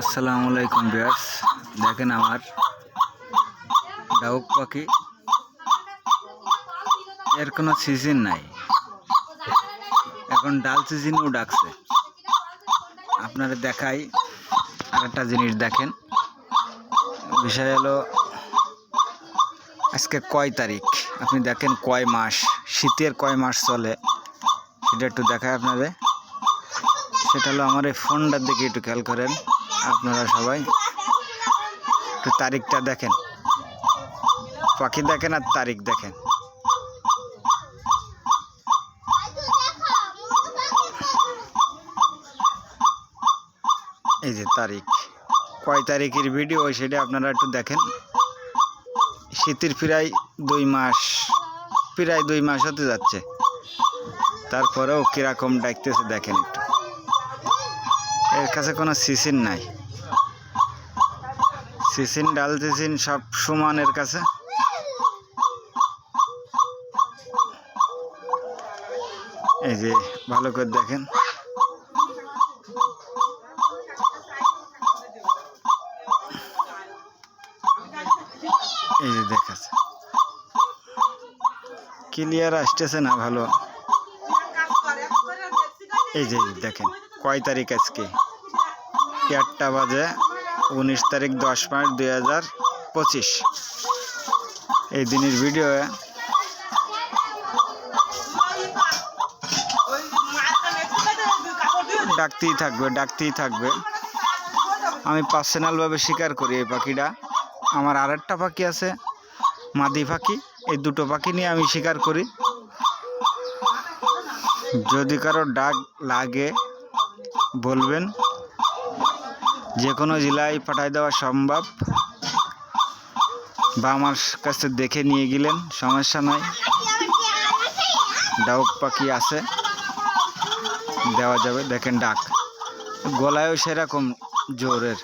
আসসালামু আলাইকুম বিয়ার্স দেখেন আমার ডাউক পাখি। এর কোনো সিজন নাই। এখন ডাল সিজনও ডাকছে। আপনারা দেখাই আরেকটা জিনিস দেখেন। বিষয় হলো, আজকে কয় তারিখ? আপনি দেখেন কয় মাস, শীতের কয় মাস চলে। সেটা একটু দেখায় আপনাদের। সেটা হলো আমার এই ফোনটার দিকে একটু খেয়াল করেন। আপনারা সবাই। একটু তারিখটা দেখেন। পাখি দেখেন আর তারিখ দেখেন। এই যে তারিখ। কয় তারিখের ভিডিও সেটা আপনারা একটু দেখেন। শীতের প্রায় দুই মাস, প্রায় দুই মাস হতে যাচ্ছে। তারপরেও কীরকম ডাকতেছে দেখেন একটু। এর কাছে কোনো সিসিন নাই। সিসিন, ডাল সিসিন, সব সমান এর কাছে। এই যে, ভালো করে দেখেন। এই যে, দেখাচ্ছে। ক্লিয়ার আসতেছে না, ভালো। এই যে, দেখেন, কয় তারিখ আজকে? চারটা বাজে। উনিশ তারিখ দশ মার্চ দুই হাজার পঁচিশ। এই দিনের ভিডিও ডাকতেই থাকবে ডাকতেই থাকবে। আমি পার্সোনালভাবে স্বীকার করি এই পাখিটা। আমার আর একটা পাখি আছে, মাদি পাখি। এই দুটো পাখি নিয়ে আমি স্বীকার করি। যদি কারও ডাক লাগে, বলবেন। যে কোনো জেলায় পাঠাই দেওয়া সম্ভব বা আমার কাছে দেখে নিয়ে গেলেন, সমস্যা নাই। ডাউক পাখি আছে, দেওয়া যাবে, দেখেন ডাক। গলায়ও সেরকম জোরের।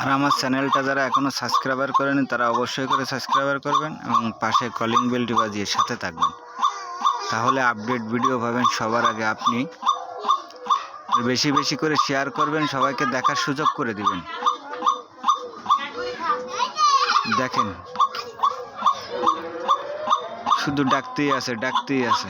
আর আমার চ্যানেলটা যারা এখনও সাবস্ক্রাইবার করেনি, তারা অবশ্যই করে সাবস্ক্রাইবার করবেন এবং পাশে কলিং বেলটি বাজিয়ে সাথে থাকবেন। তাহলে আপডেট ভিডিও পাবেন সবার আগে আপনি। বেশি বেশি করে শেয়ার করবেন, সবাইকে দেখার সুযোগ করে দিবেন। দেখেন। শুধু ডাকতেই আছে ডাকতেই আছে।